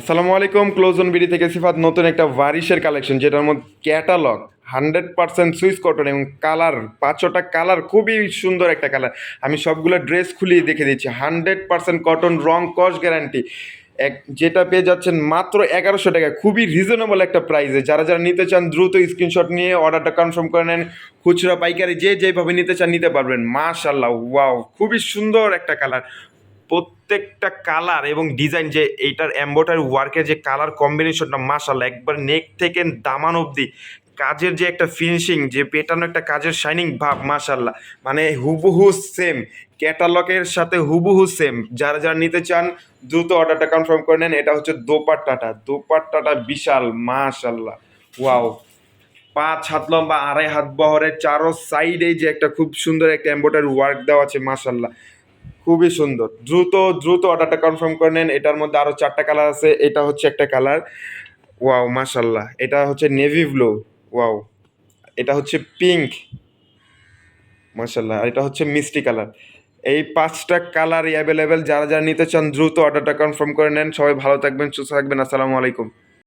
আসসালামু আলাইকুম, ক্লোজন বিডি থেকে সিফাত, নতুন একটা ভারিসের কালেকশন, যেটার মধ্যে catalogue, hundred percent Swiss cotton এবং কালার, পাঁচশোটা কালার, খুবই সুন্দর একটা কালার। আমি সবগুলো ড্রেস খুলিয়ে দেখে দিচ্ছি, হান্ড্রেড পার্সেন্ট কটন, রং কস গ্যারান্টি। এক, যেটা পেয়ে যাচ্ছেন মাত্র এগারোশো টাকা, খুবই রিজনেবল একটা প্রাইসে যারা যারা নিতে চান, দ্রুত স্ক্রিনশট নিয়ে অর্ডারটা কনফার্ম করে নেন। খুচরা পাইকারি যে যেভাবে নিতে চান, নিতে পারবেন। মাশাল্লাহ ওয়াও খুবই সুন্দর একটা কালার। প্রত্যেকটা কালার এবং ডিজাইন যে এইটার এম্বোটারি ওয়ার্কের যে কালার কম্বিনেশনটা মাশাল্লাহ একবার নেক থেকে দামান অবধি কাজের যে একটা ফিনিশিং যে পেটানো একটা কাজের শাইনিং ভাব মাশাল্লাহ মানে হুবহু সেম ক্যাটালগের সাথে হুবহু সেম যারা যারা নিতে চান, দ্রুত অর্ডারটা কনফার্ম করে নেন। এটা হচ্ছে দোপাট্টাটা। দোপাট্টাটা বিশাল মাশাল্লাহ ওয়াও পাঁচ হাত লম্বা, আড়াই হাত বহরের, চারো সাইডে যে একটা খুব সুন্দর একটা এম্বোটারি ওয়ার্ক দেওয়া আছে মাশাল্লাহ খুবই সুন্দর। দ্রুত দ্রুত অর্ডারটা কনফার্ম করে নেন। এটার মধ্যে আরও চারটা কালার আছে। এটা হচ্ছে একটা কালার ওয়াও মাশাল্লাহ এটা হচ্ছে নেভি ব্লু ওয়াও এটা হচ্ছে পিঙ্ক মাশাল্লাহ এটা হচ্ছে মিষ্টি কালার এই পাঁচটা কালারই অ্যাভেলেবেল যারা যারা নিতে চান, দ্রুত অর্ডারটা কনফার্ম করে নেন। সবাই ভালো থাকবেন, সুস্থ থাকবেন। আসসালামু আলাইকুম।